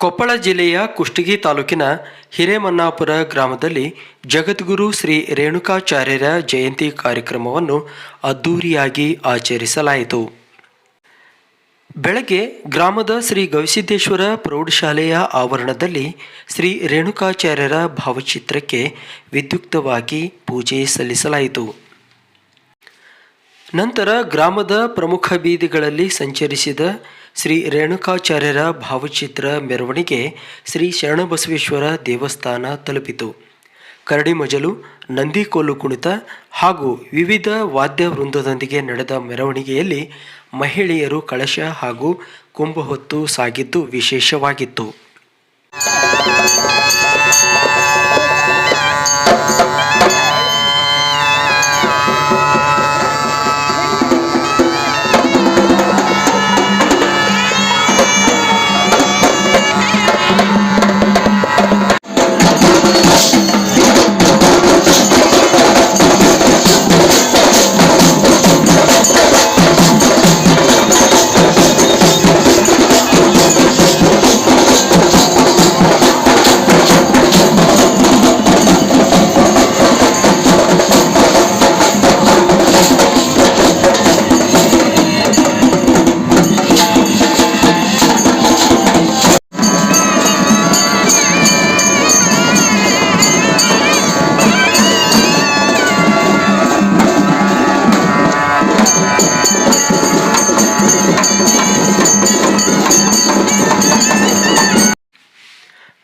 ಕೊಪ್ಪಳ ಜಿಲ್ಲೆಯ ಕುಷ್ಟಗಿ ತಾಲೂಕಿನ ಹಿರೇಮನ್ನಾಪುರ ಗ್ರಾಮದಲ್ಲಿ ಜಗದ್ಗುರು ಶ್ರೀ ರೇಣುಕಾಚಾರ್ಯರ ಜಯಂತಿ ಕಾರ್ಯಕ್ರಮವನ್ನು ಅದ್ದೂರಿಯಾಗಿ ಆಚರಿಸಲಾಯಿತು. ಬೆಳಗ್ಗೆ ಗ್ರಾಮದ ಶ್ರೀ ಗವಿಸಿದ್ದೇಶ್ವರ ಪ್ರೌಢಶಾಲೆಯ ಆವರಣದಲ್ಲಿ ಶ್ರೀ ರೇಣುಕಾಚಾರ್ಯರ ಭಾವಚಿತ್ರಕ್ಕೆ ವಿದ್ಯುಕ್ತವಾಗಿ ಪೂಜೆ ಸಲ್ಲಿಸಲಾಯಿತು. ನಂತರ ಗ್ರಾಮದ ಪ್ರಮುಖ ಬೀದಿಗಳಲ್ಲಿ ಸಂಚರಿಸಿದ ಶ್ರೀ ರೇಣುಕಾಚಾರ್ಯರ ಭಾವಚಿತ್ರ ಮೆರವಣಿಗೆ ಶ್ರೀ ಶರಣಬಸವೇಶ್ವರ ದೇವಸ್ಥಾನ ತಲುಪಿತು. ಕರಡಿ ಮಜಲು, ನಂದಿಕೋಲು ಕುಣಿತ ಹಾಗೂ ವಿವಿಧ ವಾದ್ಯ ವೃಂದದೊಂದಿಗೆ ನಡೆದ ಮೆರವಣಿಗೆಯಲ್ಲಿ ಮಹಿಳೆಯರು ಕಳಶ ಹಾಗೂ ಕುಂಭ ಹೊತ್ತು ಸಾಗಿದ್ದು ವಿಶೇಷವಾಗಿತ್ತು.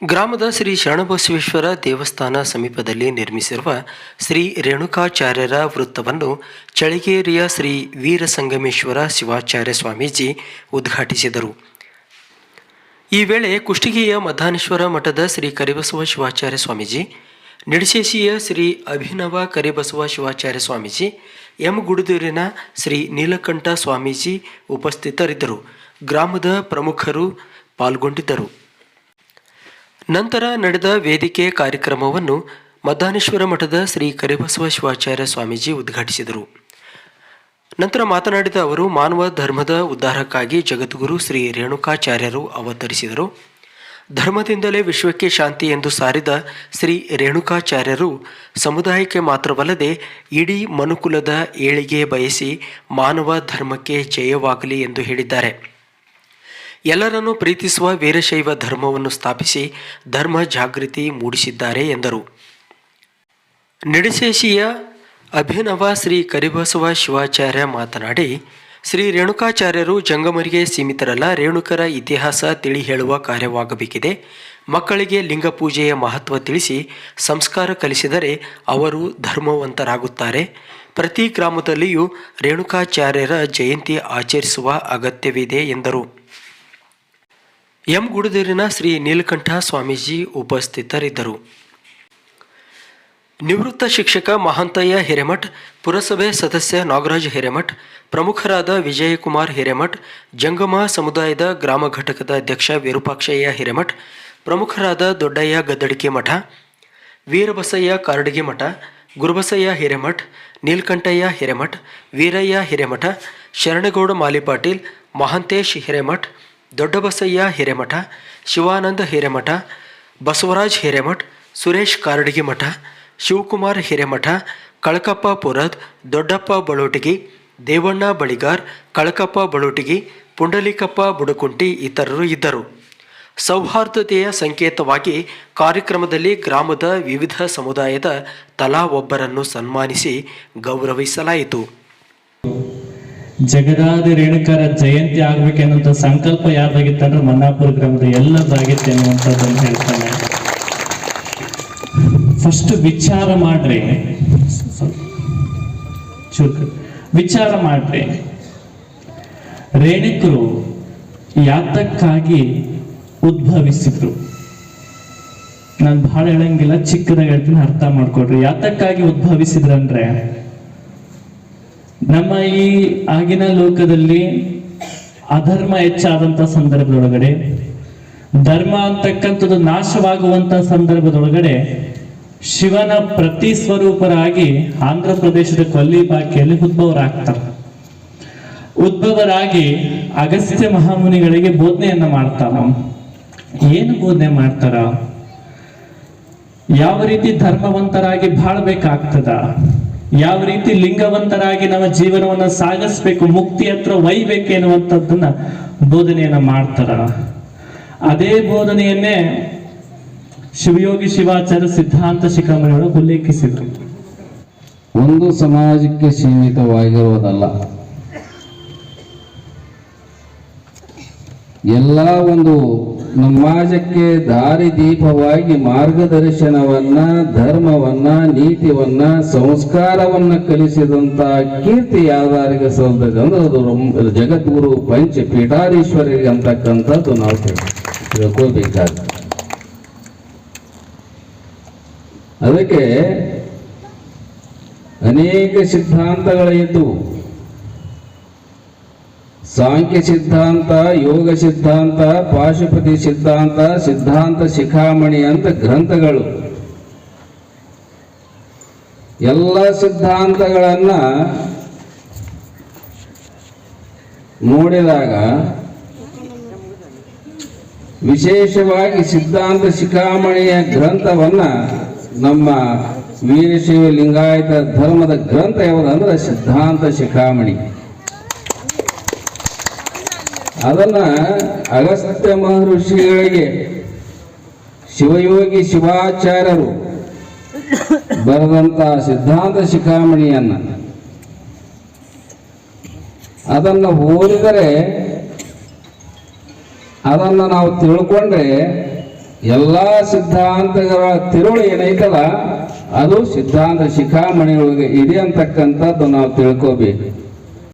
ಗ್ರಾಮದ ಶ್ರೀ ಶರಣಬಸವೇಶ್ವರ ದೇವಸ್ಥಾನ ಸಮೀಪದಲ್ಲಿ ನಿರ್ಮಿಸಿರುವ ಶ್ರೀ ರೇಣುಕಾಚಾರ್ಯರ ವೃತ್ತವನ್ನು ಚಳಿಗೇರಿಯ ಶ್ರೀ ವೀರಸಂಗಮೇಶ್ವರ ಶಿವಾಚಾರ್ಯ ಸ್ವಾಮೀಜಿ ಉದ್ಘಾಟಿಸಿದರು. ಈ ವೇಳೆ ಕುಷ್ಟಗಿಯ ಮಧಾನೇಶ್ವರ ಮಠದ ಶ್ರೀ ಕರಿಬಸವ ಶಿವಾಚಾರ್ಯ ಸ್ವಾಮೀಜಿ ನಿಡಶೇಶಿಯ ಶ್ರೀ ಅಭಿನವ ಕರಿಬಸವ ಶಿವಾಚಾರ್ಯ ಸ್ವಾಮೀಜಿ, ಎಂ ಗುಡುದೂರಿನ ಶ್ರೀ ನೀಲಕಂಠ ಸ್ವಾಮೀಜಿ ಉಪಸ್ಥಿತರಿದ್ದರು. ಗ್ರಾಮದ ಪ್ರಮುಖರು ಪಾಲ್ಗೊಂಡಿದ್ದರು. ನಂತರ ನಡೆದ ವೇದಿಕೆ ಕಾರ್ಯಕ್ರಮವನ್ನು ಮದ್ದಾನೇಶ್ವರ ಮಠದ ಶ್ರೀ ಕರಿಬಸವ ಶಿವಾಚಾರ್ಯ ಸ್ವಾಮೀಜಿ ಉದ್ಘಾಟಿಸಿದರು. ನಂತರ ಮಾತನಾಡಿದ ಅವರು, ಮಾನವ ಧರ್ಮದ ಉದ್ಧಾರಕ್ಕಾಗಿ ಜಗದ್ಗುರು ಶ್ರೀ ರೇಣುಕಾಚಾರ್ಯರು ಅವತರಿಸಿದರು. ಧರ್ಮದಿಂದಲೇ ವಿಶ್ವಕ್ಕೆ ಶಾಂತಿ ಎಂದು ಸಾರಿದ ಶ್ರೀ ರೇಣುಕಾಚಾರ್ಯರು ಸಮುದಾಯಕ್ಕೆ ಮಾತ್ರವಲ್ಲದೆ ಇಡೀ ಮನುಕುಲದ ಏಳಿಗೆ ಬಯಸಿ ಮಾನವ ಧರ್ಮಕ್ಕೆ ಜಯವಾಗಲಿ ಎಂದು ಹೇಳಿದ್ದಾರೆ. ಎಲ್ಲರನ್ನೂ ಪ್ರೀತಿಸುವ ವೀರಶೈವ ಧರ್ಮವನ್ನು ಸ್ಥಾಪಿಸಿ ಧರ್ಮ ಜಾಗೃತಿ ಮೂಡಿಸಿದ್ದಾರೆ ಎಂದರು. ನಿಡಶೇಷಿಯ ಅಭಿನವ ಶ್ರೀ ಕರಿಬಸವ ಶಿವಾಚಾರ್ಯ ಮಾತನಾಡಿ, ಶ್ರೀ ರೇಣುಕಾಚಾರ್ಯರು ಜಂಗಮರಿಗೆ ಸೀಮಿತರಲ್ಲ, ರೇಣುಕರ ಇತಿಹಾಸ ತಿಳಿ ಹೇಳುವ ಕಾರ್ಯವಾಗಬೇಕಿದೆ. ಮಕ್ಕಳಿಗೆ ಲಿಂಗ ಪೂಜೆಯ ಮಹತ್ವ ತಿಳಿಸಿ ಸಂಸ್ಕಾರ ಕಲಿಸಿದರೆ ಅವರು ಧರ್ಮವಂತರಾಗುತ್ತಾರೆ. ಪ್ರತಿ ಗ್ರಾಮದಲ್ಲಿಯೂ ರೇಣುಕಾಚಾರ್ಯರ ಜಯಂತಿ ಆಚರಿಸುವ ಅಗತ್ಯವಿದೆ ಎಂದರು. ಎಂ ಗುಡದೇರಿನ ಶ್ರೀ ನೀಲಕಂಠ ಸ್ವಾಮೀಜಿ ಉಪಸ್ಥಿತರಿದ್ದರು. ನಿವೃತ್ತ ಶಿಕ್ಷಕ ಮಹಾಂತಯ್ಯ ಹಿರೇಮಠ್, ಪುರಸಭೆ ಸದಸ್ಯ ನಾಗರಾಜ್ ಹಿರೇಮಠ್, ಪ್ರಮುಖರಾದ ವಿಜಯಕುಮಾರ್ ಹಿರೇಮಠ್, ಜಂಗಮ ಸಮುದಾಯದ ಗ್ರಾಮ ಘಟಕದ ಅಧ್ಯಕ್ಷ ವಿರೂಪಾಕ್ಷಯ್ಯ ಹಿರೇಮಠ್, ಪ್ರಮುಖರಾದ ದೊಡ್ಡಯ್ಯ ಗದ್ದಡಿಕೆ ಮಠ, ವೀರಬಸಯ್ಯ ಕಾರಡಗಿ ಮಠ, ಗುರುಬಸಯ್ಯ ಹಿರೇಮಠ್, ನೀಲಕಂಠಯ್ಯ ಹಿರೇಮಠ್, ವೀರಯ್ಯ ಹಿರೇಮಠ, ಶರಣಗೌಡ ಮಾಲಿಪಾಟೀಲ್ ಮಹಾಂತೇಶ್ ಹಿರೇಮಠ್ ದೊಡ್ಡಬಸಯ್ಯ ಹಿರೇಮಠ, ಶಿವಾನಂದ ಹಿರೇಮಠ, ಬಸವರಾಜ್ ಹಿರೇಮಠ, ಸುರೇಶ್ ಕಾರಡಗಿ ಮಠ, ಶಿವಕುಮಾರ್ ಹಿರೇಮಠ, ಕಳಕಪ್ಪ ಪುರದ್, ದೊಡ್ಡಪ್ಪ ಬಳೋಟಿಗಿ, ದೇವಣ್ಣ ಬಳಿಗಾರ್, ಕಳಕಪ್ಪ ಬಳೋಟಿಗಿ, ಪುಂಡಲಿಕಪ್ಪ ಬುಡಕುಂಟಿ ಇತರರು ಇದ್ದರು. ಸೌಹಾರ್ದತೆಯ ಸಂಕೇತವಾಗಿ ಕಾರ್ಯಕ್ರಮದಲ್ಲಿ ಗ್ರಾಮದ ವಿವಿಧ ಸಮುದಾಯದ ತಲಾ ಒಬ್ಬರನ್ನು ಸನ್ಮಾನಿಸಿ ಗೌರವಿಸಲಾಯಿತು. ಜಗದಾದಿ ರೇಣುಕರ ಜಯಂತಿ ಆಗ್ಬೇಕೆನ್ನುವಂತ ಸಂಕಲ್ಪ ಯಾರ್ದಾಗಿತ್ತಂದ್ರೆ ಮನ್ನಾಪುರ ಗ್ರಾಮದ ಎಲ್ಲದಾಗಿತ್ತು ಅನ್ನುವಂಥದ್ದನ್ನು ಹೇಳ್ತಾನೆ. ಫಸ್ಟ್ ವಿಚಾರ ಮಾಡ್ರಿ. ವಿಚಾರ ಮಾಡ್ರಿ. ರೇಣುಕರು ಯಾತಕ್ಕಾಗಿ ಉದ್ಭವಿಸಿದ್ರು? ನಾನು ಬಹಳ ಹೇಳಂಗಿಲ್ಲ, ಚಿಕ್ಕದಾಗ ಹೇಳ್ತೀನಿ ಅರ್ಥ ಮಾಡ್ಕೊಡ್ರಿ ಯಾತಕ್ಕಾಗಿ ಉದ್ಭವಿಸಿದ್ರಂದ್ರೆ ನಮ್ಮ ಈ ಆಗಿನ ಲೋಕದಲ್ಲಿ ಅಧರ್ಮ ಹೆಚ್ಚಾದಂತ ಸಂದರ್ಭದೊಳಗಡೆ, ಧರ್ಮ ಅಂತಕ್ಕಂಥದ್ದು ನಾಶವಾಗುವಂತ ಸಂದರ್ಭದೊಳಗಡೆ ಶಿವನ ಪ್ರತಿ ಸ್ವರೂಪರಾಗಿ ಆಂಧ್ರ ಪ್ರದೇಶದ ಕೊಲ್ಲಿಬಾಕಿಯಲ್ಲಿ ಉದ್ಭವರಾಗ್ತಾರೆ. ಉದ್ಭವರಾಗಿ ಅಗಸ್ತ್ಯ ಮಹಾಮುನಿಗಳಿಗೆ ಬೋಧನೆಯನ್ನ ಮಾಡ್ತಾರ ಏನು ಬೋಧನೆ ಮಾಡ್ತಾರ? ಯಾವ ರೀತಿ ಧರ್ಮವಂತರಾಗಿ ಬಾಳ್ಬೇಕಾಗ್ತದ? ಯಾವ ರೀತಿ ಲಿಂಗವಂತರಾಗಿ ನಮ್ಮ ಜೀವನವನ್ನ ಸಾಗಿಸ್ಬೇಕು, ಮುಕ್ತಿ ಹತ್ರ ಒಯ್ಬೇಕು ಎನ್ನುವಂಥದ್ದನ್ನ ಬೋಧನೆಯನ್ನ ಮಾಡ್ತಾರ. ಅದೇ ಬೋಧನೆಯನ್ನೇ ಶಿವಯೋಗಿ ಶಿವಾಚಾರ್ಯ ಸಿದ್ಧಾಂತ ಶಿಖಾಮಣಿಯವರು ಉಲ್ಲೇಖಿಸಿದ್ರು. ಒಂದು ಸಮಾಜಕ್ಕೆ ಸೀಮಿತವಾಗಿರುವುದಲ್ಲ. ಎಲ್ಲ ಒಂದು ಸಮಾಜಕ್ಕೆ ದಾರಿದೀಪವಾಗಿ ಮಾರ್ಗದರ್ಶನವನ್ನ, ಧರ್ಮವನ್ನ, ನೀತಿವನ್ನ, ಸಂಸ್ಕಾರವನ್ನ ಕಲಿಸಿದಂತ ಕೀರ್ತಿ ಯಾವ್ದಾರಿಗೆ ಸಲ್ತದೆ ಅಂದ್ರೆ ಅದು ಜಗದ್ಗುರು ಪಂಚ ಪೀಠಾಧೀಶ್ವರಿಗೆ ಅಂತಕ್ಕಂಥದ್ದು ನಾವು ತಿಳ್- ಅದಕ್ಕೆ ಅನೇಕ ಸಿದ್ಧಾಂತಗಳಿದ್ದು. ಸಾಂಖ್ಯ ಸಿದ್ಧಾಂತ, ಯೋಗ ಸಿದ್ಧಾಂತ, ಪಾಶುಪತಿ ಸಿದ್ಧಾಂತ ಸಿದ್ಧಾಂತ ಶಿಖಾಮಣಿ ಅಂತ ಗ್ರಂಥಗಳು. ಎಲ್ಲ ಸಿದ್ಧಾಂತಗಳನ್ನ ನೋಡಿದಾಗ ವಿಶೇಷವಾಗಿ ಸಿದ್ಧಾಂತ ಶಿಖಾಮಣಿಯ ಗ್ರಂಥವನ್ನ ನಮ್ಮ ವೀರಶೈವ ಲಿಂಗಾಯತ ಧರ್ಮದ ಗ್ರಂಥ ಯಾವುದಂದ್ರೆ ಸಿದ್ಧಾಂತ ಶಿಖಾಮಣಿ. ಅದನ್ನ ಅಗಸ್ತ್ಯ ಮಹರ್ಷಿಗಳಿಗೆ ಶಿವಯೋಗಿ ಶಿವಾಚಾರ್ಯರು ಬರೆದಂತ ಸಿದ್ಧಾಂತ ಶಿಖಾಮಣಿಯನ್ನ ಅದನ್ನು ಓದಿದರೆ ಅದನ್ನು ನಾವು ತಿಳ್ಕೊಂಡ್ರೆ ಎಲ್ಲ ಸಿದ್ಧಾಂತಗಳ ತಿರುಳು ಏನೈತಲ್ಲ, ಅದು ಸಿದ್ಧಾಂತ ಶಿಖಾಮಣಿಯೊಳಗೆ ಇದೆ ಅಂತಕ್ಕಂಥದ್ದು ನಾವು ತಿಳ್ಕೋಬೇಕು.